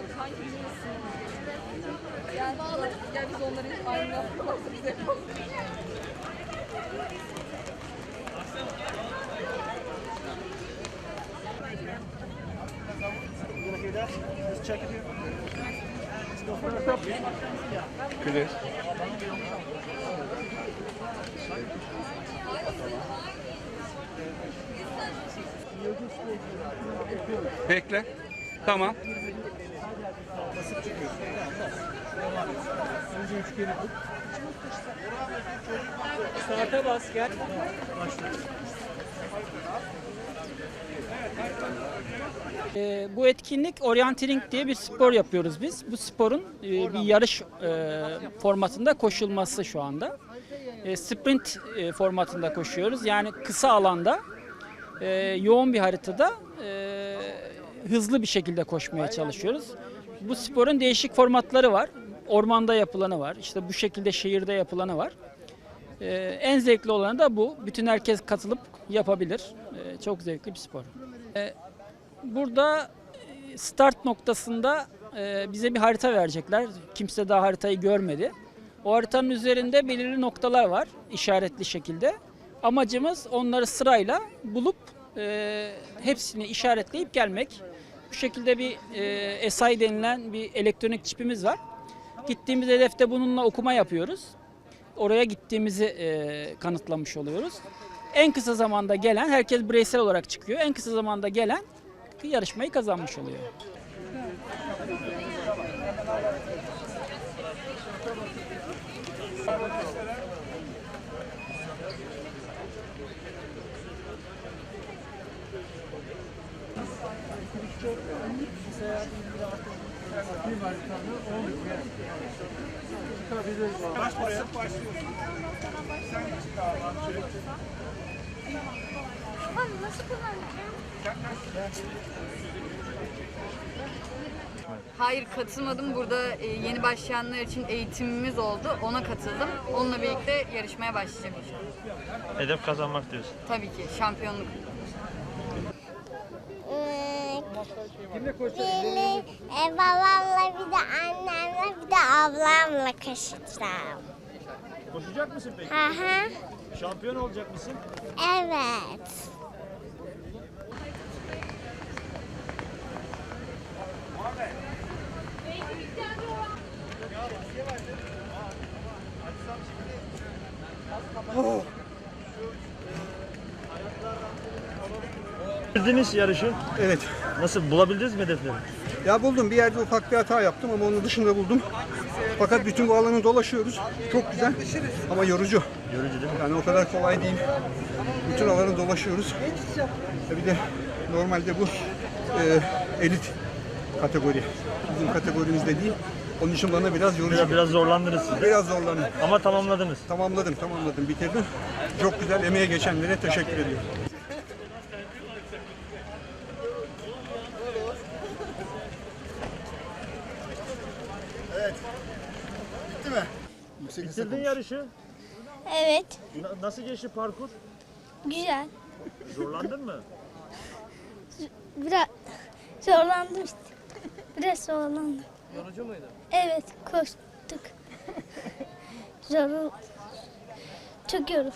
Abi sanki bilirsin. Gel, gel biz onları aynı yapmamızı bize yapalım. Güneş. Bekle. Tamam. Start'a bas gel. Ee, bu etkinlik orienteering diye bir spor yapıyoruz biz. Bu sporun e, bir yarış e, formatında koşulması şu anda. E, sprint e, formatında koşuyoruz. Yani kısa alanda e, yoğun bir haritada e, hızlı bir şekilde koşmaya çalışıyoruz. Bu sporun değişik formatları var. Ormanda yapılanı var. İşte bu şekilde şehirde yapılanı var. Ee, en zevkli olanı da bu. Bütün herkes katılıp yapabilir. Ee, çok zevkli bir spor. Ee, burada e, start noktasında e, bize bir harita verecekler. Kimse daha haritayı görmedi. O haritanın üzerinde belirli noktalar var işaretli şekilde. Amacımız onları sırayla bulup e, hepsini işaretleyip gelmek. Bu şekilde bir e, SI denilen bir elektronik çipimiz var. Gittiğimiz hedefte bununla okuma yapıyoruz oraya gittiğimizi e, kanıtlamış oluyoruz. En kısa zamanda gelen, herkes bireysel olarak çıkıyor. En kısa zamanda gelen yarışmayı kazanmış oluyor. Nasıl kullanacağım? Hayır katılmadım. Burada e, yeni başlayanlar için eğitimimiz oldu. Ona katıldım. Onunla birlikte yarışmaya başlayacağım inşallah. Hedef kazanmak diyorsun. Tabii ki şampiyonluk. Biri e, babamla bir de annemle bir de ablamla koşacağım. Koşacak mısın peki? Hı hı. Şampiyon olacak mısın? Evet. Bitirdiniz yarışı. Evet. Nasıl bulabildiniz mi hedefleri? Ya buldum bir yerde ufak bir hata yaptım ama onun dışında buldum. Fakat bütün bu alanı dolaşıyoruz. Çok güzel ama yorucu. Yorucu değil mi? Yani o kadar kolay değil. Bütün alanı dolaşıyoruz. E Bir de normalde bu e, elit kategori. Bizim kategorimizde değil. Onun için bana biraz yorucu. Biraz, biraz zorlandınız siz de. Biraz zorlandım. Ama tamamladınız. Tamamladım, tamamladım, bitirdim. Çok güzel emeğe geçenlere teşekkür ediyorum. Bitirdin yarışı. Evet. Na- Nasıl geçti parkur? Güzel. Zorlandın mı? Biraz zorlandım işte. Biraz zorlandım. Yorucu muydu? Evet koştuk. Zor. Çok yoruldum.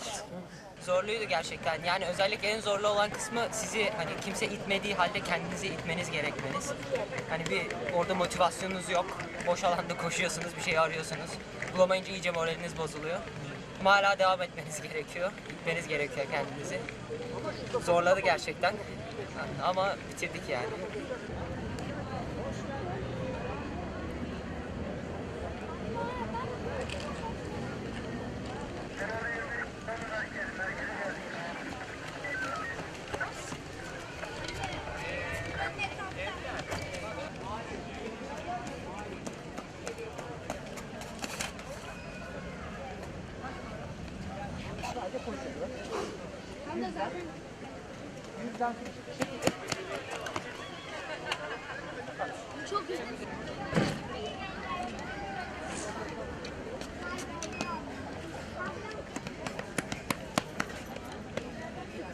Zorluydu gerçekten. Yani özellikle en zorlu olan kısmı sizi hani kimse itmediği halde kendinizi itmeniz gerekmeniz. Hani bir orada motivasyonunuz yok. Boş alanda koşuyorsunuz, bir şey arıyorsunuz. Bulamayınca iyice moraliniz bozuluyor. Ama hala devam etmeniz gerekiyor. İtmeniz gerekiyor kendinizi. Zorladı gerçekten. Ama bitirdik yani.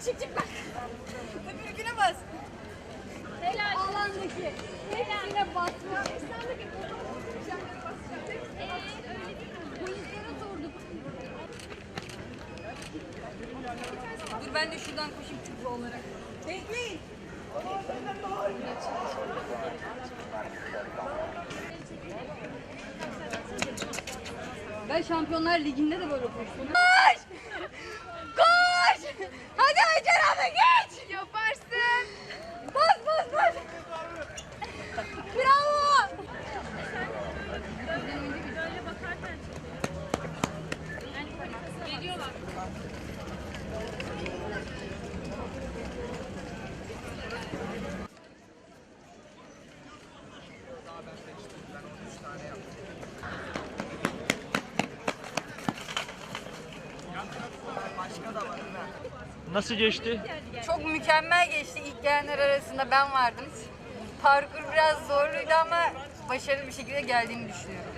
Çık çık bak. Öbürküne bas. Helal. Alandaki. Hepsine basmış. Polislere sorduk. Dur ben de şuradan koşayım tıpkı olarak. Bekleyin. Ben Şampiyonlar Ligi'nde de böyle koştum. Koş! Koş! Hadi Hacer abi geç! Yaparsın! Bas bas bas! Bravo! Nasıl geçti? Çok mükemmel geçti. İlk gelenler arasında ben vardım. Parkur biraz zorluydu ama başarılı bir şekilde geldiğimi düşünüyorum.